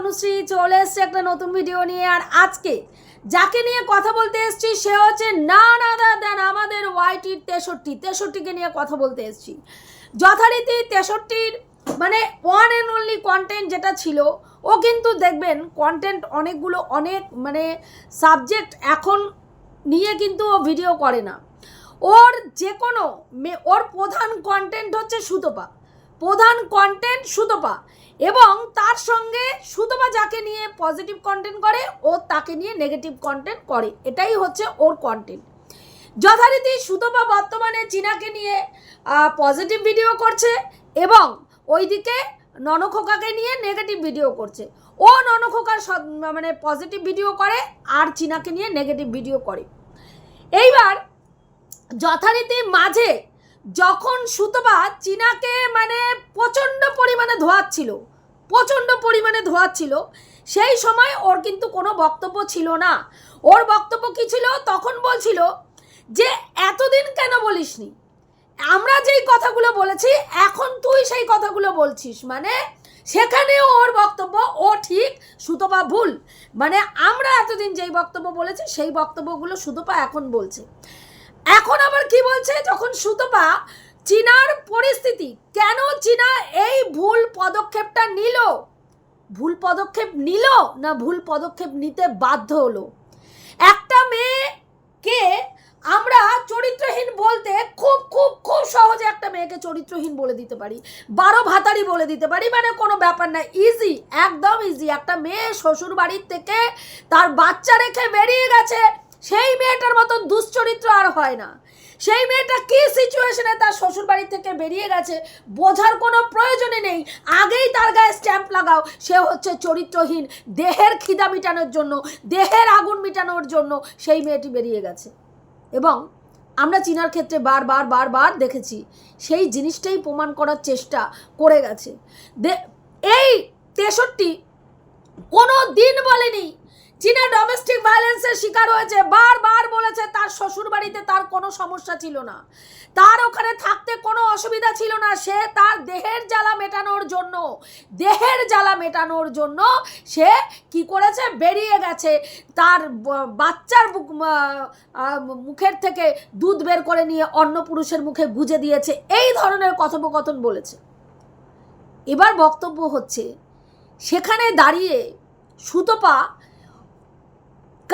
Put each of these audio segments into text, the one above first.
তনুশ্রী চলে এসছে একটা নতুন ভিডিও নিয়ে। আর আজকে যাকে নিয়ে কথা বলতে এসছি, সে হচ্ছে না না দেন আমাদের ওয়াইটির তেষট্টি, তেষট্টিকে নিয়ে কথা বলতে এসছি। যথারীতি তেষট্টির মানে ওয়ান অ্যান্ড অনলি কন্টেন্ট যেটা ছিল, ও কিন্তু দেখবেন কন্টেন্ট অনেকগুলো অনেক মানে সাবজেক্ট এখন নিয়ে কিন্তু ও ভিডিও করে না। ওর যে কোনো ওর প্রধান কন্টেন্ট হচ্ছে সুতপা। প্রধান কন্টেন্ট সুতপা। এবং তার সঙ্গে সুতপা যাকে নিয়ে পজিটিভ কন্টেন্ট করে, ও তাকে নিয়ে নেগেটিভ কন্টেন্ট করে। এটাই হচ্ছে ওর কন্টেন্ট যথারীতি সুতপা বর্তমানে চীনাকে নিয়ে পজিটিভ ভিডিও করছে এবং ওইদিকে ননখোকাকে নিয়ে নেগেটিভ ভিডিও করছে। ও ননখোকার মানে পজিটিভ ভিডিও করে আর চীনাকে নিয়ে নেগেটিভ ভিডিও করে। এইবার যথারীতি মাঝে যখন সুতবা চীনাকে মানে প্রচণ্ড পরিমাণে ধোয়াচ্ছিল প্রচণ্ড পরিমাণে ধোয়াচ্ছিল। সেই সময় ওর কিন্তু কোনো বক্তব্য ছিল না। ওর বক্তব্য কী ছিল? তখন বলছিল যে, এতদিন কেন বলিসনি? আমরা যেই কথাগুলো বলেছি, এখন তুই সেই কথাগুলো বলছিস। মানে সেখানেও ওর বক্তব্য, ও ঠিক, সুতপা ভুল। মানে আমরা এতদিন যেই বক্তব্য বলেছি, সেই বক্তব্যগুলো সুতপা এখন বলছে। এখন আবার কি বলছে? যখন সুতপা চীনার পরিস্থিতি। কেন চীনা এই ভুল পদক্ষেপটা নিল? ভুল পদক্ষেপ নিল না ভুল পদক্ষেপ নিতে বাধ্য হলো? একটা মেয়েকে আমরা চরিত্রহীন বলতে খুব খুব খুব সহজে একটা মেয়েকে চরিত্রহীন বলে দিতে পারি, বারো ভাতারি বলে দিতে পারি মানে কোনো ব্যাপার না ইজি একদম ইজি একটা মেয়ে শ্বশুর বাড়ির থেকে তার বাচ্চা রেখে বেরিয়ে গেছে, সেই মেয়েটার মতন দুশ্চরিত্র আর হয় না। সেই মেয়েটা কি সিচুয়েশনে তার শ্বশুর বাড়ি থেকে বেরিয়ে গেছে? বোঝার কোনো প্রয়োজনই নেই। আগেই তার গায়ে স্ট্যাম্প লাগাও। সে হচ্ছে চরিত্রহীন। দেহের খিদা মিটানোর জন্য, দেহের আগুন মিটানোর জন্য সেই মেয়েটি বেরিয়ে গেছে। এবং আমরা চীনার ক্ষেত্রে বারবার বারবার দেখেছি, সেই জিনিসটাই প্রমাণ করার চেষ্টা করে গেছে। এই তেষট্টি কোনো দিন বলেনি। চীনা ডোমেস্টিক ভায়োলেন্সের শিকার হয়েছে, বারবার বলেছে তার শ্বশুর বাড়িতে তার কোনো সমস্যা ছিল না। তার ওখানে থাকতে কোনো অসুবিধা ছিল না, সে তার দেহের জ্বালা মেটানোর জন্য, দেহের জ্বালা মেটানোর জন্য সে কি করেছে? বেরিয়ে গেছে। তার বাচ্চার মুখের থেকে দুধ বের করে নিয়ে অন্য পুরুষের মুখে গুজে দিয়েছে। এই ধরনের কথোপকথন বলেছে। এবার বক্তব্য হচ্ছে, সেখানে দাঁড়িয়ে সুতপা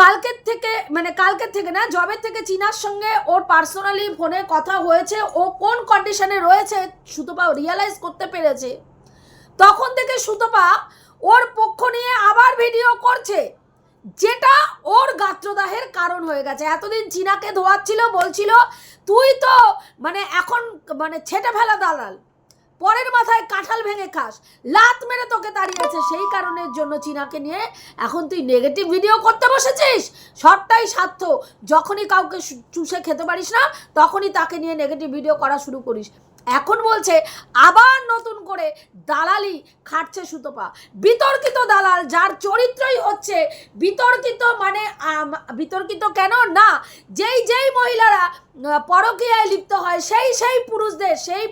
কালকের থেকে মানে কালকের থেকে না জবের থেকে চীনার সঙ্গে ওর পার্সোনালি ফোনে কথা হয়েছে, ও কোন কন্ডিশনে রয়েছে সুতপা রিয়ালাইজ করতে পেরেছে। তখন থেকে সুতপা ওর পক্ষ নিয়ে আবার ভিডিও করছে, যেটা ওর গাত্রদাহের কারণ হয়ে গেছে। এতদিন চীনাকে ধোয়াচ্ছিল, বলছিল, তুই তো মানে এখন মানে ছেটে ফেলা দালাল। পরের মাথায় কাঁঠাল ভেঙে খাস। লাত মেরে তোকে দাঁড়িয়েছে সেই কারণের জন্য চীনাকে নিয়ে এখন তুই নেগেটিভ ভিডিও করতে বসেছিস? সবটাই স্বার্থ যখনই কাউকে চুষে খেতে পারিস না, তখনই তাকে নিয়ে নেগেটিভ ভিডিও করা শুরু করিস। এখন বলছে, আবার নতুন করে দালালি খাটছে সুতপা। বিতর্কিত দালাল, যার চরিত্রই হচ্ছে বিতর্কিত মানে বিতর্কিত কেন? না, যেই যেই মহিলারা পরকীয়ায় লিপ্ত হয়, সেই সেই পুরুষদের, সেই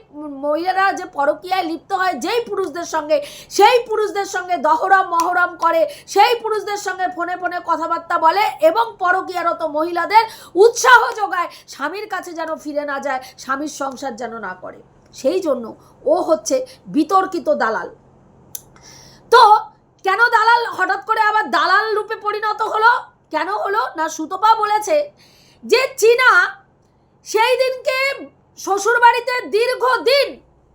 মহিলারা যে পরকীয়ায় লিপ্ত হয়, যেই পুরুষদের সঙ্গে, সেই পুরুষদের সঙ্গে দহরম, মহরম করে, সেই পুরুষদের সঙ্গে ফোনে ফোনে কথাবার্তা বলে এবং পরকীয়ারত মহিলাদের উৎসাহ যোগায়, স্বামীর কাছে যেন ফিরে না যায়, স্বামীর সংসার যেন না করে। সেই জন্য ও হচ্ছে বিতর্কিত দালাল। তো কেন দালাল হঠাৎ করে আবার দালাল রূপে পরিণত হলো? কেন হলো? না সুতপা বলেছে যে চীনা সেই দিনকে শ্বশুরবাড়িতে দীর্ঘদিন,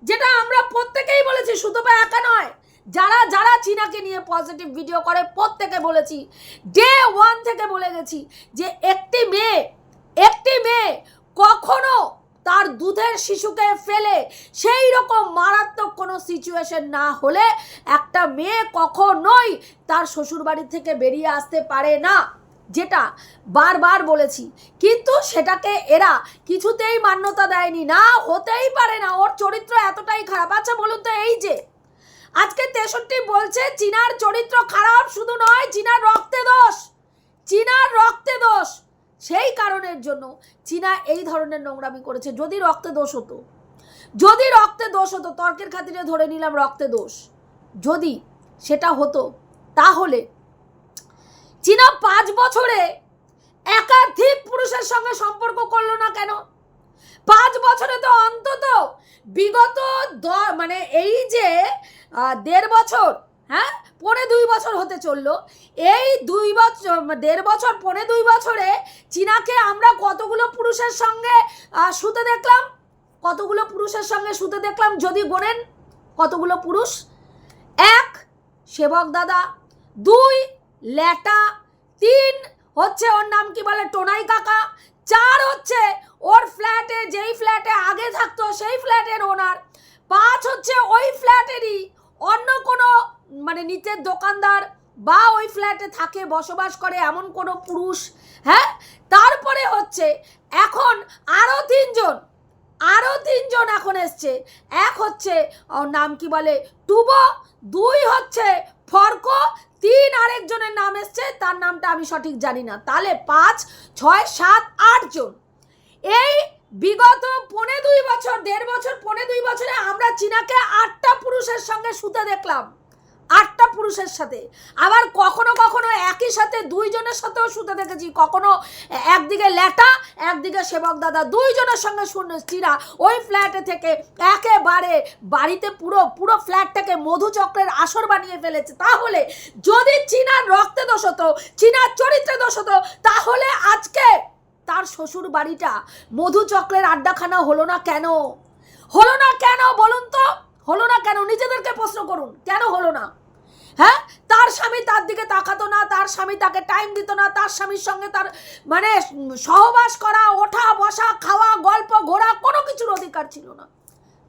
যেটা আমরা প্রত্যেকেই বলেছি সুতপা একা নয়, যারা যারা চীনাকে নিয়ে পজিটিভ ভিডিও করে প্রত্যেকে বলেছি ডে ওয়ান থেকে বলে গেছি যে একটি মেয়ে একটি মেয়ে কখনো দুধের শিশুকে ফেলে সেই রকম মারাত্মক কোনো সিচুয়েশন না হলে একটা মেয়ে কখনোই তার শ্বশুরবাড়ি থেকে বেরিয়ে আসতে পারে না। যেটা বারবার বলেছি। কিন্তু সেটাকে এরা কিছুতেই মান্যতা দেয়নি। না, হতেই পারে না। ওর চরিত্র এতটাই খারাপ। আচ্ছা বলুন তো এই যে, আজকে তেষট্টি বলছে, চীনার চরিত্র খারাপ শুধু নয়, চীনার রক্তে দোষ, চীনার রক্তে দোষ। সেই কারণের জন্য চীনা এই ধরনের নোংরামি করেছে। যদি রক্তে দোষ হতো, যদি রক্তে দোষ হতো, তর্কের খাতিরে ধরে নিলাম রক্তে দোষ। যদি সেটা হতো, তাহলে চীনা পাঁচ বছরে একাধিক পুরুষের সঙ্গে সম্পর্ক করল না কেন? পাঁচ বছরে তো অন্তত বিগত মানে এই যে দেড় বছর হ্যাঁ? পনে দুই বছর হতে চলল। এই দুই বছর, দেড় বছর পরে দুই বছরে চীনাকে আমরা কতগুলো পুরুষের সঙ্গে শুতে দেখলাম? কতগুলো পুরুষের সঙ্গে শুতে দেখলাম? যদি গোনেন কতগুলো পুরুষ? এক, সেবক দাদা। দুই, ল্যাটা। তিন, হচ্ছে ওর নাম কি বলে? টোনাই কাকা। চার, হচ্ছে ওর ফ্ল্যাটে, যেই ফ্ল্যাটে আগে থাকতো, সেই ফ্ল্যাটের ওনার। পাঁচ, হচ্ছে ওই ফ্ল্যাটেরই অন্য কোনো মানে নিচের দোকানদার বা ওই ফ্ল্যাটে থাকে, বসবাস করে এমন কোনো পুরুষ হ্যাঁ? তারপরে হচ্ছে এখন আরও তিনজন আরও তিনজন এখন এসছে। এক হচ্ছে নাম কি বলে? টুবো, দুই হচ্ছে ফর্ক, তিন আরেকজনের নাম এসছে, তার নামটা আমি সঠিক জানি না। তাহলে পাঁচ, ছয়, সাত, আট জন। এই বিগত পনে দুই বছর, দেড় বছর, পনে দুই বছরে আমরা চীনাকে আটটা পুরুষের সঙ্গে শুতে দেখলাম। আটটা পুরুষের সাথে। আবার কখনো কখনো একই সাথে দুইজনের সাথেও শুতে দেখেছি। কখনো একদিকে ল্যাটা, একদিকে সেবক দাদা, দুইজনের সঙ্গে শুনে চীনা ওই ফ্ল্যাটে থেকে একেবারে বাড়িতে পুরো পুরো ফ্ল্যাটটাকে মধুচক্রের আসর বানিয়ে ফেলেছে। তাহলে যদি চীনার রক্তে দোষ হতো, চীনার চরিত্রে দোষ হতো, তাহলে আজকে তার শ্বশুর বাড়িটা মধুচক্রের আড্ডাখানা হলো না কেন? হলো না কেন বলুন তো? হলো না কেন? নিজেদেরকে প্রশ্ন করুন। কেন হলো না? হ্যাঁ? তার স্বামী তার দিকে তাকাতো না, তার স্বামী তাকে টাইম দিত না, তার স্বামীর সঙ্গে তার মানে সহবাস করা, ওঠা, বসা, খাওয়া, গল্প, ঘোরা কোনো কিছুর অধিকার ছিল না।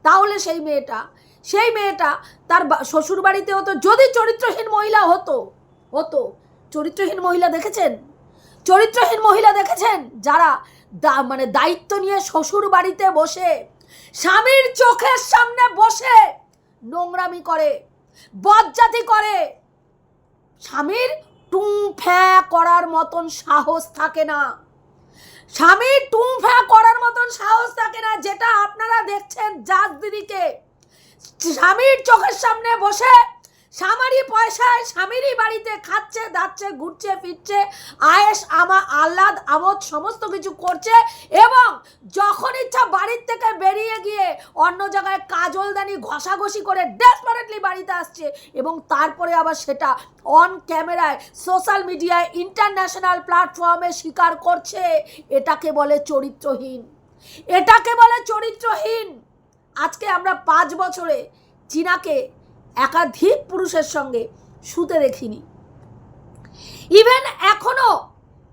তাহলে সেই মেয়েটা সেই মেয়েটা তার শ্বশুর বাড়িতে হতো যদি চরিত্রহীন মহিলা হতো হতো, চরিত্রহীন মহিলা দেখেছেন? চরিত্রহীন মহিলা দেখেছেন? যারা মানে দায়িত্ব নিয়ে শ্বশুর বাড়িতে বসে, স্বামীর চোখের সামনে বসে নোংরামি করে। বজ্জাতি করে। স্বামীর টুং ফ্যা করার মতন সাহস থাকে না। স্বামীর টুং ফ্যা করার মতন সাহস থাকে না, যেটা আপনারা দেখছেন জাজ দিদিকে স্বামীর চোখের সামনে বসে স্বামীরই পয়সায় স্বামীরই বাড়িতে খাচ্ছে, দাচ্ছে, ঘুরছে, ফিরছে, আয়েস, আমা, আহ্লাদ, আমোদ সমস্ত কিছু করছে এবং যখন ইচ্ছা বাড়ির থেকে বেরিয়ে গিয়ে অন্য জায়গায় কাজলদানি ঘষাঘষি করে ডেসপারেটলি বাড়িতে আসছে এবং তারপরে আবার সেটা অন ক্যামেরায় সোশ্যাল মিডিয়ায় ইন্টারন্যাশনাল প্ল্যাটফর্মে স্বীকার করছে, এটাকে বলে চরিত্রহীন। এটাকে বলে চরিত্রহীন। আজকে আমরা পাঁচ বছরে চীনাকে একাধিক পুরুষের সঙ্গে শুতে দেখিনি। ইভেন এখনও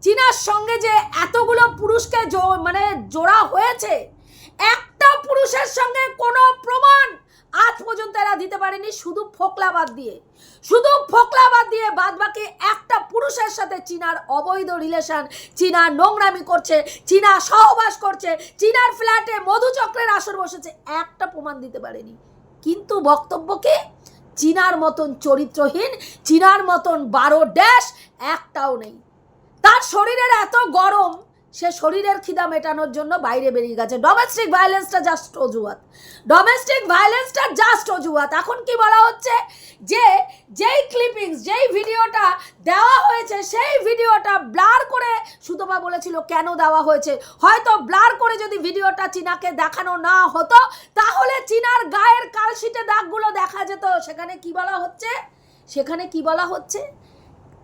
চীনার সঙ্গে যে এতগুলো পুরুষকে মানে জোড়া হয়েছে, একটা পুরুষের সঙ্গে কোনো প্রমাণ আজ পর্যন্ত এরা দিতে পারেনি, শুধু ফোকলাবাদ দিয়ে। শুধু ফোকলাবাদ দিয়ে বাদ বাকি একটা পুরুষের সাথে চীনার অবৈধ রিলেশন চীনা নোংরামি করছে, চীনা সহবাস করছে, চীনার ফ্ল্যাটে মধুচক্রের আসর বসেছে, একটা প্রমাণ দিতে পারেনি। কিন্তু বক্তব্য কি? চীনার মতন চরিত্রহীন চীনার মতন বারো ড্যাশ একটাও নেই। তার শরীরের এত গরম সে শরীরের খিদা মেটানোর জন্য বাইরে বেরিয়ে গেছে। ডোমেস্টিক ভায়োলেন্সটা জাস্ট অজুহাত। ডোমেস্টিক ভায়োলেন্সটা জাস্ট অজুহাত। এখন কি বলা হচ্ছে? যে, যেই ক্লিপিংস যেই ভিডিওটা দেওয়া হয়েছে, সেই ভিডিওটা ব্লার করে সুতপা বলেছিল, কেন দেওয়া হয়েছে? হয়তো ব্লার করে যদি ভিডিওটা চীনাকে দেখানো না হতো, তাহলে চীনার গায়ের কালশিটে দাগগুলো দেখা যেত। সেখানে কি বলা হচ্ছে? সেখানে কি বলা হচ্ছে?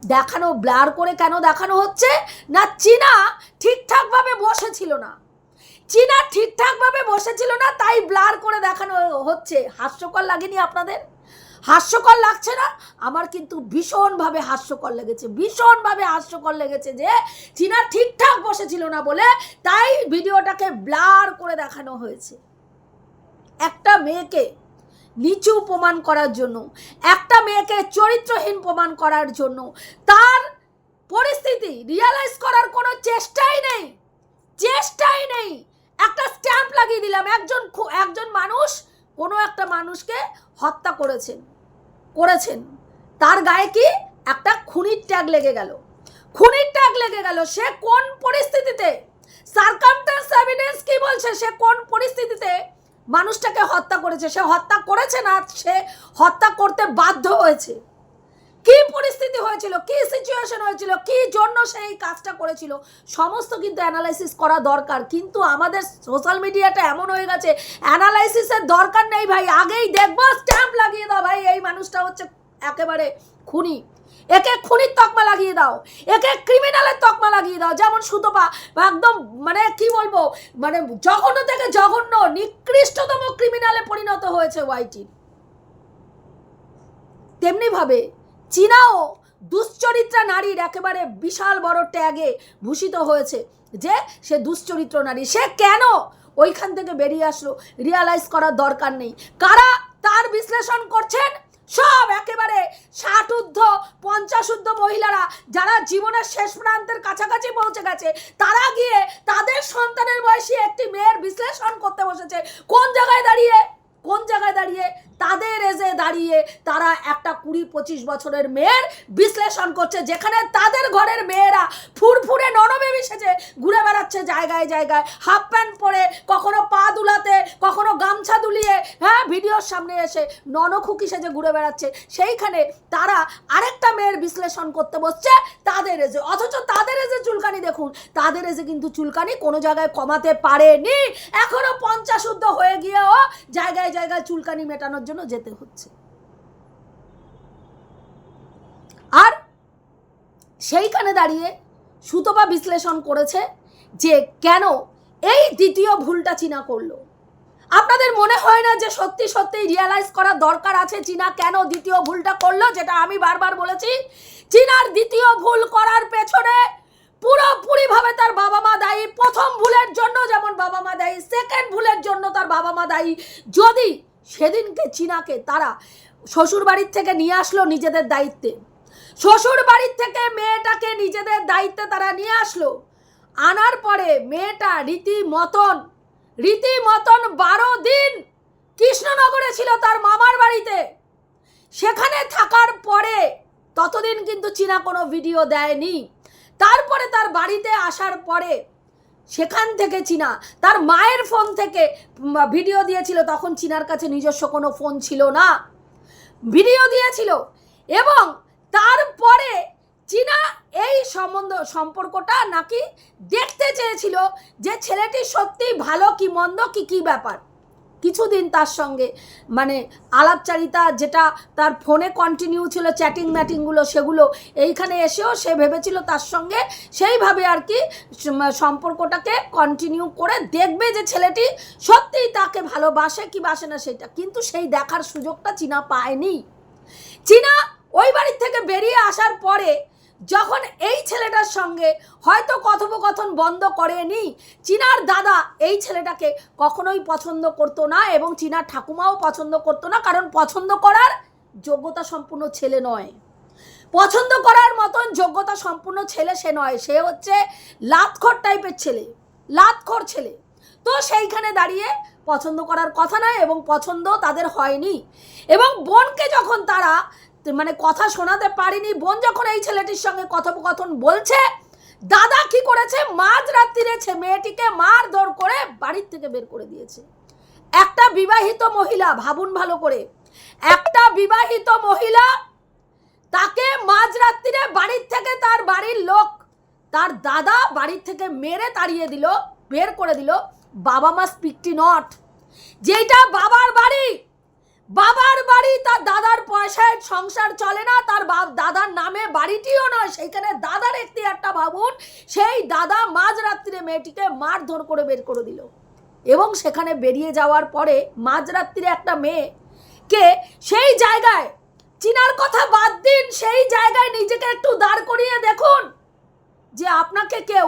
দেখানো, ব্লার করে কেন দেখানো হচ্ছে? না, চীনা ঠিকঠাকভাবে বসেছিল না। চীনা ঠিকঠাকভাবে বসেছিল না, তাই ব্লার করে দেখানো হচ্ছে। হাস্যকর লাগেনি আপনাদের? হাস্যকর লাগছে না? আমার কিন্তু ভীষণভাবে হাস্যকর লেগেছে, ভীষণভাবে হাস্যকর লেগেছে যে চীনা ঠিকঠাক বসেছিল না বলে তাই ভিডিওটাকে ব্লার করে দেখানো হয়েছে। একটা মেয়েকে নিচু প্রমাণ করার জন্য, একটা মেয়েকে চরিত্রহীন প্রমাণ করার জন্য, তার পরিস্থিতি রিয়ালাইজ করার কোনো চেষ্টাই নেই চেষ্টাই নেই। একটা স্ট্যাম্প লাগিয়ে দিলাম, একজন একজন মানুষ, কোনো একটা মানুষকে হত্যা করেছেন করেছেন। তার গায়ে কি একটা খুনির ট্যাগ লেগে গেল। খুনির ট্যাগ লেগে গেল, সে কোন পরিস্থিতিতে? সার্কামটেন্স এভিডেন্স কি বলছে? সে কোন পরিস্থিতিতে? মানুষটাকে হত্যা করেছে। সে হত্যা করেছে না, সে হত্যা করতে বাধ্য হয়েছে। কি পরিস্থিতি হয়েছিল, কি সিচুয়েশন হয়েছিল, কি জন্য সে এই কাজটা করেছিল, সমস্ত কিন্তু অ্যানালাইসিস করা দরকার। কিন্তু আমাদের সোশ্যাল মিডিয়াটা এমন হয়ে গেছে অ্যানালাইসিসের দরকার নেই ভাই। আগেই দেখব স্ট্যাম্প লাগিয়ে দাও ভাই। এই মানুষটা হচ্ছে একেবারে খুনি। একে খুনির তকমা লাগিয়ে দাও, একে ক্রিমিনালের তকমা লাগিয়ে দাও। যেমন সুতপা একদম মানে কি বলব মানে জঘন্য থেকে জঘন্য, নিকৃষ্টতম ক্রিমিনালে পরিণত হয়েছে ওয়াইটি তেমনিভাবে চীনাও দুশ্চরিত্রা নারীর একেবারে বিশাল বড় ট্যাগে ভূষিত হয়েছে যে সে দুশ্চরিত্র নারী। সে কেন ওইখান থেকে বেরিয়ে আসলো? রিয়ালাইজ করার দরকার নেই। কারা তার বিশ্লেষণ করছেন? সব একেবারে ষাট ঊর্ধ্ব, পঞ্চাশ ঊর্ধ্ব মহিলারা যারা জীবনের শেষ প্রান্তের কাছাকাছি পৌঁছে গেছে, তারা গিয়ে তাদের সন্তানের বয়সী একটি মেয়ের বিশ্লেষণ করতে বসেছে। কোন জায়গায় দাঁড়িয়ে কোন জায়গায় দাঁড়িয়ে? তাদের এজে দাঁড়িয়ে তারা একটা কুড়ি পঁচিশ বছরের মেয়ের বিশ্লেষণ করছে, যেখানে তাদের ঘরের মেয়েরা ফুরফুরে নরমে সেজে ঘুরে বেড়াচ্ছে জায়গায় জায়গায়, হাফ প্যান্ট পরে, কখনো পা দুলাতে, কখনো গামছা দুলিয়ে হ্যাঁ ভিডিওর সামনে এসে ননখুকি সেজে ঘুরে বেড়াচ্ছে, সেইখানে তারা আরেকটা মেয়ের বিশ্লেষণ করতে বসছে, তাদের এজে। অথচ তাদের এজে দেখুন, তাদের এজে কিন্তু চুলকানি কোনো জায়গায় কমাতে পারেনি। এখনও পঞ্চাশ ঊর্ধ্ব হয়ে গিয়েও জায়গায় জায়গায় চুলকানি মেটানোর জন্য যেতে হচ্ছে। আর সেইখানে দাঁড়িয়ে সুতপা বিশ্লেষণ করেছে যে কেন এই দ্বিতীয় ভুলটা চীনা করল। আপনাদের মনে হয় না যে সত্যি সত্যি রিয়ালাইজ করার দরকার আছে চীনা কেন দ্বিতীয় ভুলটা করল, যেটা আমি বারবার বলেছি? চীনার দ্বিতীয় ভুল করার পেছনে পুরোপুরিভাবে তার বাবা মা দায়ী। প্রথম ভুলের জন্য যেমন বাবা মা দায়ী সেকেন্ড ভুলের জন্য তার বাবা মা দায়ী। যদি সেদিনকে চীনাকে তারা শ্বশুর বাড়ির থেকে নিয়ে আসলো নিজেদের দায়িত্বে শ্বশুর বাড়ির থেকে মেয়েটাকে নিজেদের দায়িত্বে তারা নিয়ে আসলো, আনার পরে মেয়েটা রীতি মতন রীতি মতন বারো দিন কৃষ্ণনগরে ছিল তার মামার বাড়িতে। সেখানে থাকার পরে ততদিন কিন্তু চীনা কোনো ভিডিও দেয়নি। তারপরে তার বাড়িতে আসার পরে সেখান থেকে চীনা, তার মায়ের ফোন থেকে ভিডিও দিয়েছিল, তখন চীনার কাছে নিজস্ব কোনো ফোন ছিল না। ভিডিও দিয়েছিল এবং তারপরে চীনা এই সম্বন্ধ, সম্পর্কটা নাকি দেখতে চেয়েছিল যে ছেলেটি সত্যি ভালো কি মন্দ কি কি ব্যাপার। কিছুদিন তার সঙ্গে মানে আলাপচারিতা যেটা তার ফোনে কন্টিনিউ ছিল চ্যাটিং ম্যাটিংগুলো সেগুলো এইখানে এসেও সে ভেবেছিল তার সঙ্গে সেইভাবে আর কি সম্পর্কটাকে কন্টিনিউ করে দেখবে যে ছেলেটি সত্যিই তাকে ভালোবাসে কি বাসে না সেটা। কিন্তু সেই দেখার সুযোগটা চীনা পায়নি। চীনা ওই বাড়ির থেকে বেরিয়ে আসার পরে যখন এই ছেলেটার সঙ্গে হয়তো কথোপকথন বন্ধ করেনি, চীনার দাদা এই ছেলেটাকে কখনোই পছন্দ করতো না এবং চীনার ঠাকুমাও পছন্দ করতো না, কারণ পছন্দ করার যোগ্যতা সম্পূর্ণ ছেলে নয়। পছন্দ করার মতন যোগ্যতা সম্পূর্ণ ছেলে সে নয়, সে হচ্ছে লাতখর টাইপের ছেলে, লাতখর ছেলে। তো সেইখানে দাঁড়িয়ে পছন্দ করার কথা নয় এবং পছন্দ তাদের হয়নি। এবং বোনকে যখন তারা মানে কথা শোনাতে পারিনি। বোন যখন এই ছেলেটির সঙ্গে কথোপকথন বলছে, দাদা কি করেছে? মাঝ রাত্রিরে মেয়েটিকে মারধর করে বাড়ির থেকে বের করে দিয়েছে। একটা বিবাহিত মহিলা, ভাবুন ভালো করে। একটা বিবাহিত মহিলা, তাকে মাঝরাত্রিরে বাড়ির থেকে তার বাড়ির লোক, তার দাদা বাড়ির থেকে মেরে তাড়িয়ে দিল, বের করে দিল। বাবা মা স্পিকটি নট। যেটা বাবার বাড়ি, বাবার বাড়ি, তার দাদার পয়সায় সংসার চলে না, তার বাপ দাদার নামে বাড়িটিও নয় সেইখানে দাদার একটি একটা ভাবুন, সেই দাদা মাঝরাত্রিরে মেয়েটিকে মারধর করে বের করে দিল। এবং সেখানে বেরিয়ে যাওয়ার পরে মাঝরাত্রিরে একটা মেয়ে কে সেই জায়গায়, চিনার কথা বাদ দিন, সেই জায়গায় নিজেকে একটু দাঁড় করিয়ে দেখুন যে আপনাকে কেউ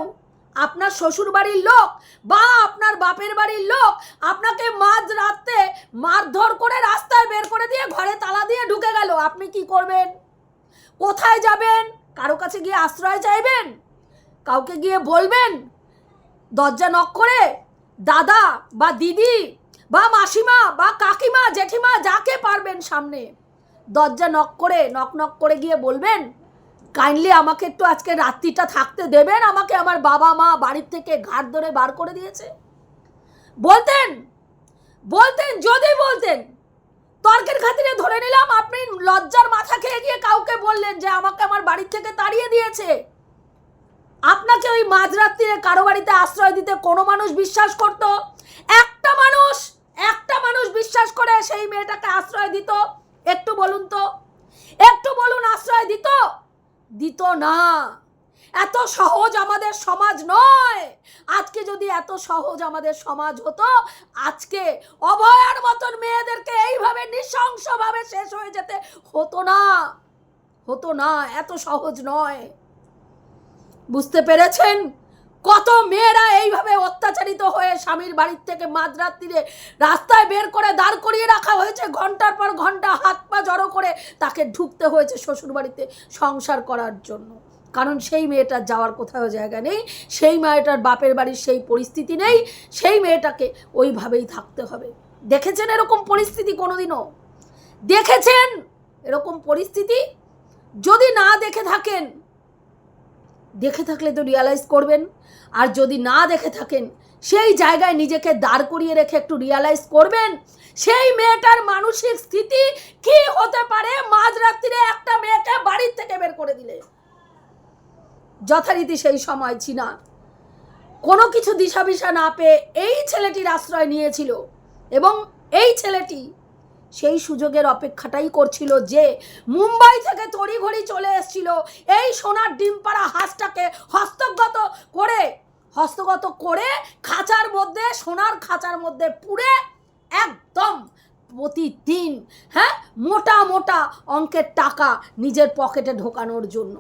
আপনার শ্বশুর বাড়ির লোক বা আপনার বাপের বাড়ির লোক আপনাকে মাঝ রাতে মারধর করে রাস্তায় বের করে দিয়ে ঘরে তালা দিয়ে ঢুকে গেল। আপনি কি করবেন? কোথায় যাবেন? কারও কাছে গিয়ে আশ্রয় চাইবেন? কাউকে গিয়ে বলবেন, দরজা নক করে দাদা বা দিদি বা মাসিমা বা কাকিমা, জেঠিমা যাকে পারবেন সামনে, দরজা নক করে, নক নক করে গিয়ে বলবেন কাইন্ডলি আমাকে একটু আজকে রাত্রিটা থাকতে দেবেন। আমাকে আমার বাবা মা বাড়ির থেকে ঘাট ধরে বার করে দিয়েছে। বলতেন বলতেন, যদি বলতেন, তর্কের খাতিরে ধরে নিলাম, আপনি লজ্জার মাথা খেয়ে গিয়ে কাউকে বললেন যে আমাকে আমার বাড়ির থেকে তাড়িয়ে দিয়েছে। আপনাকে ওই মাঝরাত্রিরে কারও বাড়িতে আশ্রয় দিতে কোনো মানুষ বিশ্বাস করত? একটা মানুষ একটা মানুষ বিশ্বাস করে সেই মেয়েটাকে আশ্রয় দিত? একটু বলুন তো। একটু বলুন, আশ্রয় দিত? দিত না। এত সহজ আমাদের সমাজ নয়। আজকে যদি এত সহজ আমাদের সমাজ হতো, আজকে অভয়ার মতন মেয়েদেরকে এইভাবে নৃশংসভাবে শেষ হয়ে যেতে হতো না। হতো না, এত সহজ নয়। বুঝতে পেরেছেন? কত মেয়েরা এইভাবে অত্যাচারিত হয়ে স্বামীর বাড়ির থেকে মাঝরাত্রিরে রাস্তায় বের করে দাঁড় করিয়ে রাখা হয়েছে, ঘণ্টার পর ঘণ্টা হাত পা জড়ো করে তাকে ঢুকতে হয়েছে শ্বশুর বাড়িতে সংসার করার জন্য। কারণ সেই মেয়েটার যাওয়ার কোথাও জায়গা নেই, সেই মেয়েটার বাপের বাড়ির সেই পরিস্থিতি নেই, সেই মেয়েটাকে ওইভাবেই থাকতে হবে। দেখেছেন এরকম পরিস্থিতি কোনোদিনও? দেখেছেন এরকম পরিস্থিতি? যদি না দেখে থাকেন দেখে থাকলে তো রিয়ালাইজ করবেন। আর যদি না দেখে থাকেন, সেই জায়গায় নিজেকে দাঁড় করিয়ে রেখে একটু রিয়ালাইজ করবেন, সেই মেয়েটার মানসিক স্থিতি কি হতে পারে? মাঝরাত্রিরে একটা মেয়েকে বাড়ির থেকে বের করে দিলে। যথারীতি সেই সময় চীনা কোনো কিছু দিশাবিশা না পেয়ে এই ছেলেটির আশ্রয় নিয়েছিল এবং এই ছেলেটি সেই সুযোগের অপেক্ষাটাই করছিল যে মুম্বাই থেকে তড়িঘড়ি চলে এসেছিল। এই সোনার ডিমপাড়া হাঁসটাকে হস্তগত করে হস্তগত করে খাঁচার মধ্যে, সোনার খাঁচার মধ্যে পুরে একদম প্রতিদিন হ্যাঁ মোটা মোটা অঙ্কের টাকা নিজের পকেটে ঢোকানোর জন্য।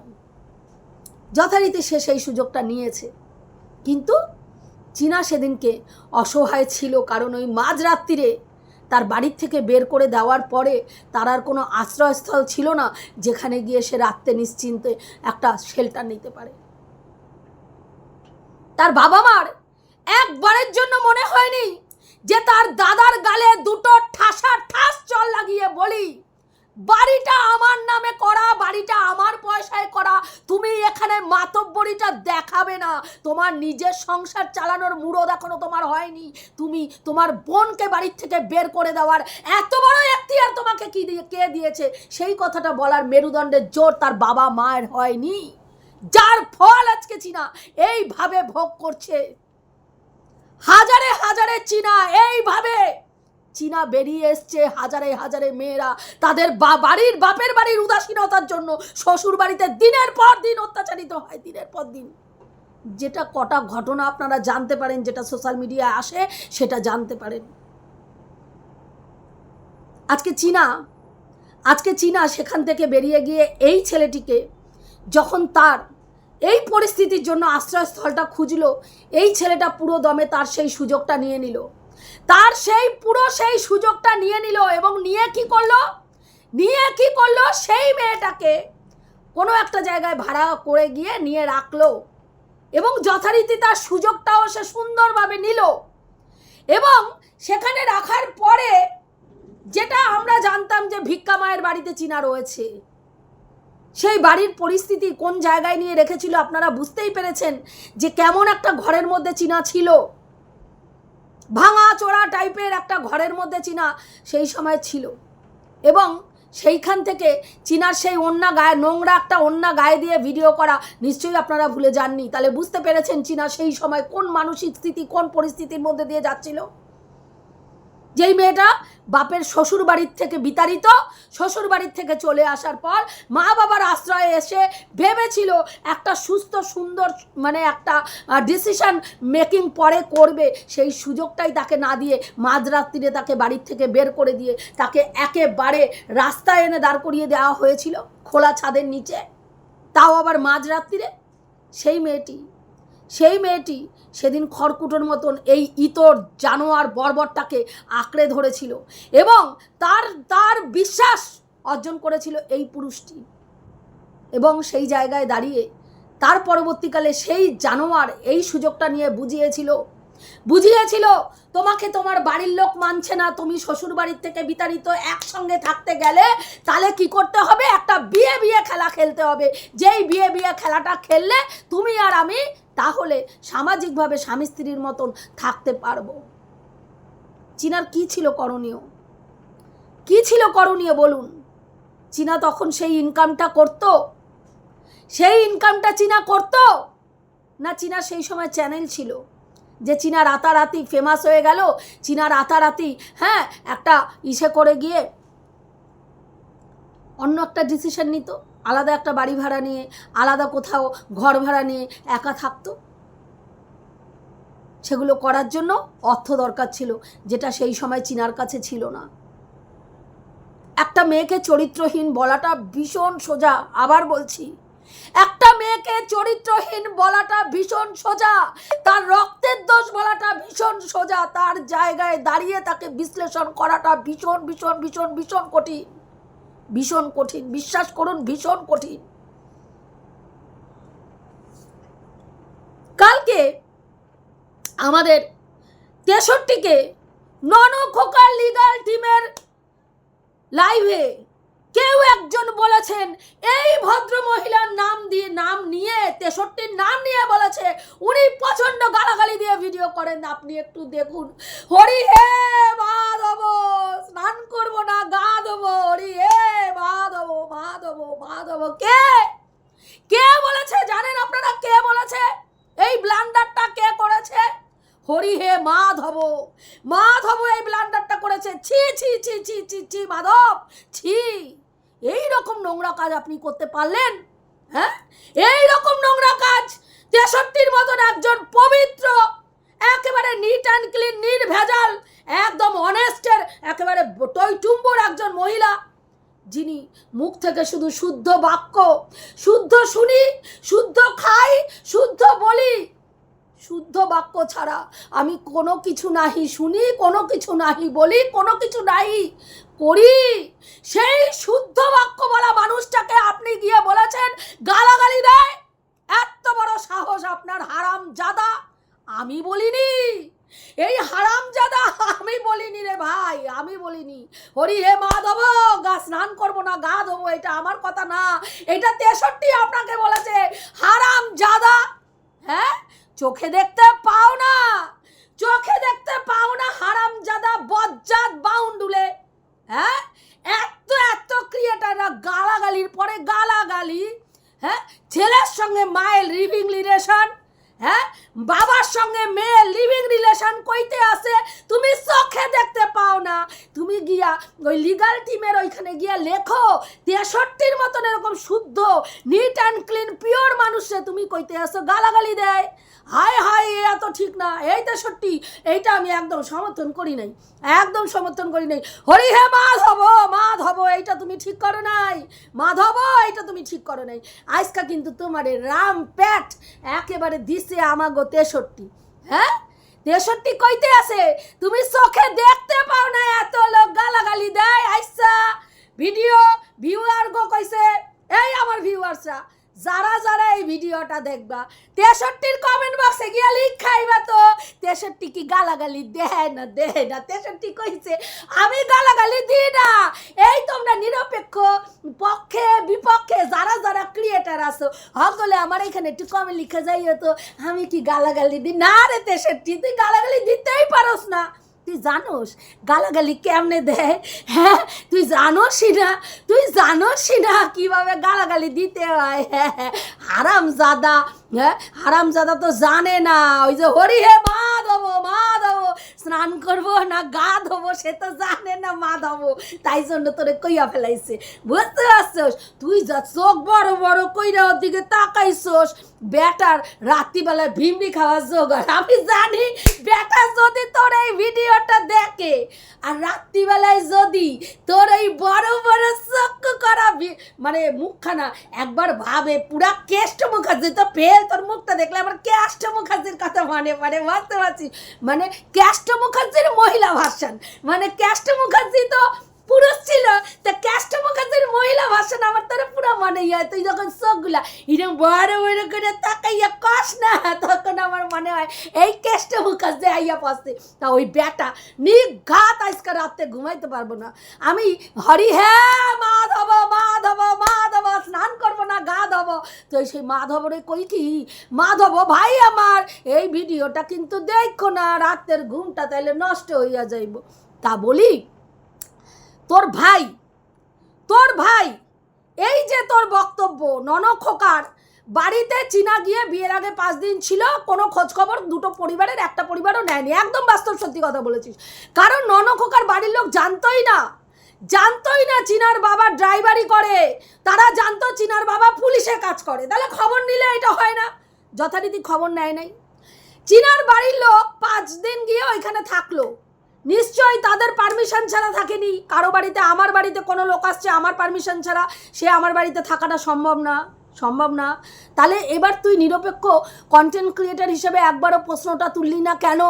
যথারীতি সে সেই সুযোগটা নিয়েছে। কিন্তু চীনা সেদিনকে অসহায় ছিল কারণ ওই মাঝরাত্রিরে তার বাড়ির থেকে বের করে দেওয়ার পরে তার আর কোনো আশ্রয়স্থল ছিল না, যেখানে গিয়ে সে রাত্রে নিশ্চিন্তে একটা শেল্টার নিতে পারে। তার বাবা মার একবারের জন্য মনে হয়নি যে তার দাদার গালে দুটো ঠাসা ঠাস চল লাগিয়ে বলি। বাড়িটা আমার নামে করা, বাড়িটা আমার পয়সায় করা, তুমি এখানে মাতব্বরিটা দেখাবে না। তোমার নিজের সংসার চালানোর মুরদ এখনও তোমার হয়নি। তুমি তোমার বোনকে বাড়ির থেকে বের করে দেওয়ার এত বড় এখতিয়ার তোমাকে কি দিয়ে, কে দিয়েছে? সেই কথাটা বলার মেরুদণ্ডের জোর তার বাবা মায়ের হয়নি। যার ফল আজকে চীনা, এইভাবে ভোগ করছে। হাজারে হাজারে চীনা, এইভাবে চীনা বেরিয়ে এসছে, হাজারে হাজারে মেয়েরা। তাদের বা, বাড়ির, বাপের বাড়ির উদাসীনতার জন্য শ্বশুর বাড়িতে দিনের পর দিন অত্যাচারিত হয়, দিনের পর দিন। যেটা কটা ঘটনা আপনারা জানতে পারেন, যেটা সোশ্যাল মিডিয়ায় আসে, সেটা জানতে পারেন। আজকে চীনা আজকে চীনা সেখান থেকে বেরিয়ে গিয়ে এই ছেলেটিকে যখন তার এই পরিস্থিতির জন্য আশ্রয়স্থলটা খুঁজলো, এই ছেলেটা পুরো দমে তার সেই সুযোগটা নিয়ে নিল। তার সেই পুরো সেই সুযোগটা নিয়ে নিল এবং নিয়ে কি করল? নিয়ে কি করল? সেই মেয়েটাকে কোনো একটা জায়গায় ভাড়া করে গিয়ে নিয়ে রাখল এবং যথারীতি তার সুযোগটাও সে সুন্দরভাবে নিল এবং সেখানে রাখার পরে যেটা আমরা জানতাম যে ভিক্ষা মায়ের বাড়িতে চীনা রয়েছে, সেই বাড়ির পরিস্থিতি কোন জায়গায় নিয়ে রেখেছিল আপনারা বুঝতেই পেরেছেন যে কেমন একটা ঘরের মধ্যে চীনা ছিল। ভাঙা চোরা টাইপের একটা ঘরের মধ্যে চীনা সেই সময় ছিল। এবং সেইখান থেকে চীনার সেই অন্যা গায়ে, নোংরা একটা অন্যা গায়ে দিয়ে ভিডিও করা নিশ্চয়ই আপনারা ভুলে যাননি। তাহলে বুঝতে পেরেছেন চীনা সেই সময় কোন মানসিক স্থিতি, কোন পরিস্থিতির মধ্যে দিয়ে যাচ্ছিল? যেই মেয়েটা বাপের শ্বশুর বাড়ির থেকে বিতাড়িত শ্বশুর বাড়ির থেকে চলে আসার পর মা বাবার আশ্রয়ে এসে ভেবেছিল একটা সুস্থ, সুন্দর মানে একটা ডিসিশন মেকিং পরে করবে। সেই সুযোগটাই তাকে না দিয়ে মাঝরাত্রিরে তাকে বাড়ির থেকে বের করে দিয়ে তাকে একেবারে রাস্তায় এনে দাঁড় করিয়ে দেওয়া হয়েছিল খোলা ছাদের নিচে। তাও আবার মাঝরাত্রিরে সেই মেয়েটি সেই মেয়েটি সেদিন খড়কুটোর মতন এই ইতর জানোয়ার বর্বরটাকে আঁকড়ে ধরেছিল এবং তার তার বিশ্বাস অর্জন করেছিল এই পুরুষটি। এবং সেই জায়গায় দাঁড়িয়ে তার পরবর্তীকালে সেই জানোয়ার এই সুযোগটা নিয়ে বুঝিয়েছিল বুঝিয়েছিল, তোমাকে তোমার বাড়ির লোক মানছে না, তুমি শ্বশুর বাড়ির থেকে বিতাড়িত, একসঙ্গে থাকতে গেলে তাহলে কি করতে হবে? একটা বিয়ে বিয়ে খেলা খেলতে হবে। যেই বিয়ে বিয়ে খেলাটা খেললে তুমি আর আমি তাহলে সামাজিকভাবে স্বামী স্ত্রীর মতন থাকতে পারব। চিনার কি ছিল করণীয়? কি ছিল করণীয় বলুন? চীনা তখন সেই ইনকামটা করত? সেই ইনকামটা চীনা করত? না চীনা সেই সময় চ্যানেল ছিল? যে চীনা রাতারাতি ফেমাস হয়ে গেল, চীনা রাতারাতি হ্যাঁ একটা ইসে করে গিয়ে অন্য একটা ডিসিশন নিত? আলাদা একটা বাড়ি ভাড়া নিয়ে, আলাদা কোথাও ঘর ভাড়া নিয়ে একা থাকতো? সেগুলো করার জন্য অর্থ দরকার ছিল, যেটা সেই সময় চীনার কাছে ছিল না। একটা মেয়েকে চরিত্রহীন বলাটা ভীষণ সোজা, আবার বলছি, একটা মেয়েকে চরিত্রহীন বলাটা ভীষণ সোজা, তার রক্তের দোষ বলাটা ভীষণ সোজা, তার জায়গায় দাঁড়িয়ে তাকে বিশ্লেষণ করাটা ভীষণ ভীষণ ভীষণ ভীষণ কঠিন। ভীষণ কঠিন বিশ্বাস করুন ভীষণ কঠিন। কালকে আমাদের তেষট্টিকে নন খোকার লিগাল টিমের লাইভে কেউ একজন বলেছেন, এই ভদ্র মহিলার নাম দিয়ে, নাম নিয়ে, তেষট্টির নাম নিয়ে বলেছে, উনি প্রচণ্ড গালাগালি দিয়ে ভিডিও করেন। আপনি একটু দেখুন। হরি হে মাধব, স্নান করব না, গা দেবো হরি হে মাধব মাধব মাধব, কে? কে বলেছে? জানেন আপনারা কে বলেছে? এই ব্লান্ডারটা কে করেছে? হরি হে মাধব মাধব এই ব্লান্ডারটা করেছে। ছি ছি ছি ছি ছি ছি, মাধব, ছি। এই রকম নোংরা কাজ আপনি করতে পারলেন? হ্যাঁ? এই রকম নোংরা কাজ তেষট্টির মতন একজন পবিত্র, একেবারে নিট অ্যান্ড ক্লিন নির্ভেজাল, একদম অনেস্টের একেবারে টইটুম্বর একজন মহিলা, যিনি মুখ থেকে শুধু শুদ্ধ বাক্য, শুদ্ধ শুনি, শুদ্ধ খাই, শুদ্ধ বলি শুদ্ধ বাক্য ছাড়া আমি কোনো কিছু নাহি শুনি, কোনো কিছু নাহি বলি, কোনো কিছু নাহি করি। সেই শুদ্ধ বাক্য বলা মানুষটাকে আপনি গিয়ে বলেছেন, গালাগালি দেয়। এত বড় সাহস আপনার হারাম জাদা আমি বলিনি। এই হারাম জাদা আমি বলিনি রে ভাই, আমি বলিনি। হরি হে মা দেবো গা স্নান করব না, গা দেবো এটা আমার কথা না। এটা তেষট্টি আপনাকে বলেছে হারাম জাদা হ্যাঁ? চোখে দেখতে পাও না। চোখে দেখতে পাও না হারামজাদা বজ্জাত বাউন্ডুলে। হ্যাঁ? এত এত ক্রিয়েটাররা গালাগালির পরে গালাগালি হ্যাঁ? ছেলের সঙ্গে মায়ের লিভিং রিলেশন হ্যাঁ? বাবার সঙ্গে মেয়ে লিভিং রিলেশন কইতে আসে, তুমি চোখে দেখতে পাও না। তুমি গিয়া ওই লিগাল টিমের ওইখানে গিয়া লেখো, তেষট্টির মতন এরকম শুদ্ধ নিট অ্যান্ড ক্লিন পিওর মানুষে তুমি কইতে আসো, গালাগালি দেয়। হায় হায় এ এত ঠিক না। এই তেষট্টি, এইটা আমি একদম সমর্থন করি নাই। একদম সমর্থন করি নাই। হরি হে মাধব মাধব, এইটা তুমি ঠিক করো নাই। মাধব, এইটা তুমি ঠিক করো নাই। আজকা কিন্তু তোমার রাম প্যাট একেবারে দিছে আমাগো তেষট্টি হ্যাঁ? তেষট্টি কইতে আছে, তুমি চোখে দেখতে পাও না, এত লোক গালাগালি দেয়, আইসা। ভিডিও ভিউয়ার গো কইছে, এই আমার ভিউয়ার্সরা যারা যারা এই ভিডিওটা দেখবা, তেষট্টির কমেন্ট বক্সে গিয়া লিখ খাইবা তো। তেষট্টি কি গালাগালি দেয় না দেয় না? তেষট্টি কইছে, আমি গালাগালি দিই না। এই তোমরা নিরপেক্ষ পক্ষে, বিপক্ষে যারা যারা ক্রিয়েটার আছো, সকলে আমার এখানে একটু কমে লিখে যাইও তো, আমি কি গালাগালি দিই? না রে তেষট্টি, তুই গালাগালি দিতেই পারোস না। তুই জানোস গালাগালি কেমনে দেয়? হ্যাঁ তুই জানোস না, তুই জানোস না কীভাবে গালাগালি দিতে হয়? হ্যাঁ হারাম জাদা হ্যাঁ? হারাম তো জানে না। ওই যে হরি হে মা দেবো মা দেবো স্নান করব না গা ধোবো সে তো জানে না মা দেবো তাই জন্য তোরে কইয়া ফেলাইছে। বুঝতে পারছোস? তুই যা চোখ বড় বড় কইরা ওর দিকে তাকাইছোস, বেটার রাত্রিবেলায় ভিমড়ি খাওয়ার জোগাড়। আমি জানি বেটা যদি তোর এই ভিডিওটা দেখে, আর রাত্রিবেলায় যদি তোর এই বড় বড় চক্ক করা মানে মুখখানা একবার ভাবে, পুরা কেষ্ট মুখার্জি তো ফেল তোর মুখটা দেখলে আমার ক্যাস্ট মুখার্জির কথা মনে পড়ে, বুঝতে পারছি মানে ক্যাষ্ট মুখার্জির মহিলা ভাষণ মানে ক্যাষ্ট মুখার্জি তো পুরুষ ছিল। তা ক্যাস্ট মুখার্জির মহিলা ভাষণ আমার তোর পুরো মনে হয় তুই যখন চোখগুলা এরকম বড় বড় করে তাকাইয়া কস না, তখন আমার মনে হয় এই ক্যাস্ট মুখার্জি আইয়া পাশে তা ওই বেটা নিঘাত আজকে রাতে ঘুমাইতে পারব না। আমি হরি হ্যাঁ মাধব মাধব মাধব, স্নান করব না, গা ধব। তো সেই মাধবরে কই কি? মাধব ভাই আমার, এই ভিডিওটা কিন্তু দেখো না, রাতের ঘুমটা তাইলে নষ্ট হইয়া যাইব। তা বলি তোর ভাই তোর ভাই, এই যে তোর বক্তব্য নন খোকার বাড়িতে চীনা গিয়ে বিয়ের আগে পাঁচ দিন ছিল, কোনো খোঁজ খবর দুটো পরিবারের, একটা পরিবারও নেয়নি। একদম বাস্তব সত্যি কথা বলেছিস। কারণ নন খোকার বাড়ির লোক জানতোই না জানতোই না চীনার বাবা ড্রাইভারি করে। তারা জানতো চীনার বাবা পুলিশে কাজ করে। তাহলে খবর নিলে এটা হয় না। যথারীতি খবর নেয় নাই। চীনার বাড়ির লোক পাঁচ দিন গিয়ে ওইখানে থাকল। নিশ্চয়ই তাদের পারমিশন ছাড়া থাকেনি। কারও বাড়িতে, আমার বাড়িতে কোনো লোক আসছে, আমার পারমিশন ছাড়া সে আমার বাড়িতে থাকাটা সম্ভব না সম্ভব না। তাহলে এবার তুই নিরপেক্ষ কন্টেন্ট ক্রিয়েটার হিসেবে একবারও প্রশ্নটা তুললি না কেন?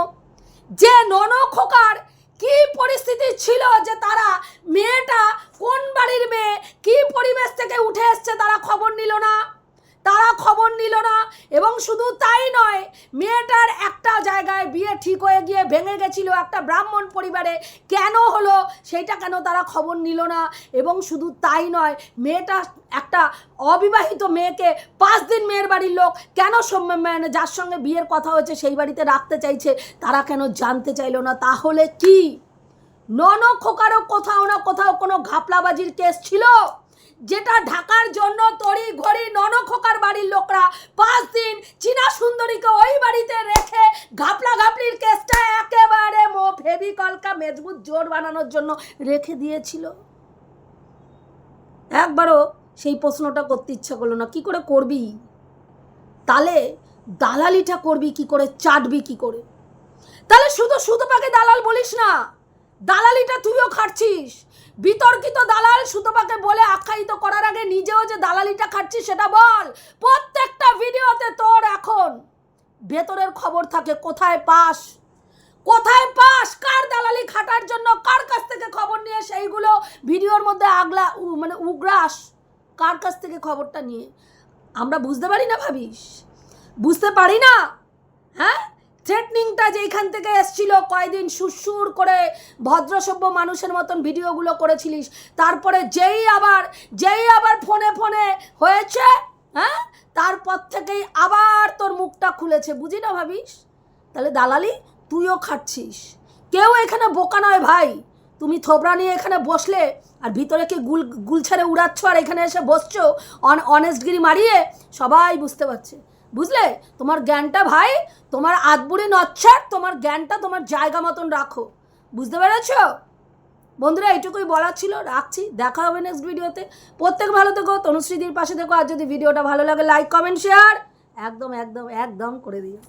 যে নন খোকার কি পরিস্থিতি ছিল যে তারা মেয়েটা কোন বাড়ির মেয়ে, কি পরিবেশ থেকে উঠে এসছে তারা খবর নিল না? তারা খবর নিল না। এবং শুধু তাই নয়, মেয়েটার একটা জায়গায় বিয়ে ঠিক হয়ে গিয়ে ভেঙে গেছিল একটা ব্রাহ্মণ পরিবারে। কেন হলো? সেটা কেন তারা খবর নিল না? এবং শুধু তাই নয়, মেয়েটা একটা অবিবাহিত মেয়েকে পাঁচ দিন মেয়ের বাড়ির লোক কেন মানে যার সঙ্গে বিয়ের কথা হয়েছে সেই বাড়িতে রাখতে চাইছে, তারা কেন জানতে চাইলো না? তাহলে কি? নন খোকারও কোথাও না কোথাও কোনো ঘাপলাবাজির কেস ছিল? যেটা ঢাকার জন্য তড়ি ঘড়ি ননখোকার বাড়ির লোকরা পাঁচ দিন চীনা সুন্দরীকে ওই বাড়িতে রেখে ঘাপলা ঘাপলির কেসটা একেবারে মো ফেবিকলকা মজবুত জোর বানানোর জন্য রেখে দিয়েছিল। একবারও সেই প্রশ্নটা করতে ইচ্ছা করল না। কি করে করবি? তাহলে দালালিটা করবি কি করে? চাটবি কি করে? তাহলে শুধু শুধু সুতোপাকে দালাল বলিস না, দালালিটা তুইও খাচ্ছিস বিতর্কিত দালাল সুতোপাকে বলে আখ্যায়িত করার আগে নিজেও যে দালালিটা খাচ্ছি সেটা বল। প্রত্যেকটা ভিডিওতে তোর এখন ভেতরের খবর থাকে, কোথায় পাস? কোথায় পাস? কার দালালি খাটার জন্য কার কাছ থেকে খবর নিয়ে সেইগুলো ভিডিওর মধ্যে আগলা মানে উগ্রাস? কার কাছ থেকে খবরটা নিয়ে? আমরা বুঝতে পারি না ভাবিস? বুঝতে পারি না? হ্যাঁ? থ্রেটনিংটা যেখান থেকে এসছিল, কয়দিন সুরসুর করে ভদ্রসভ্য মানুষের মতন ভিডিওগুলো করেছিলিস, তারপরে যেই আবার যেই আবার ফোনে ফোনে হয়েছে হ্যাঁ? তারপর থেকেই আবার তোর মুখটা খুলেছে, বুঝি না ভাবিস? তাহলে দালালি, তুইও খাচ্ছিস কেউ এখানে বোকা নয় ভাই। তুমি থোবরা নিয়ে এখানে বসলে আর ভিতরে কি গুল গুল ছেড়ে উড়াচ্ছ আর এখানে এসে বসছো, অন অনেস্টগিরি মারিয়ে, সবাই বুঝতে পারছে। বুঝলে? তোমার জ্ঞানটা ভাই, তোমার আতবুড়ি নচ্ছার, তোমার জ্ঞানটা তোমার জায়গা মতন রাখো। বুঝতে পেরেছ? বন্ধুরা এটুকুই বলার ছিল, রাখছি। দেখা হবে নেক্সট ভিডিওতে। প্রত্যেক ভালো থেকো তনুশ্রীদির পাশে থেকো। আর যদি ভিডিওটা ভালো লাগে লাইক কমেন্ট শেয়ার একদম একদম একদম করে দিও।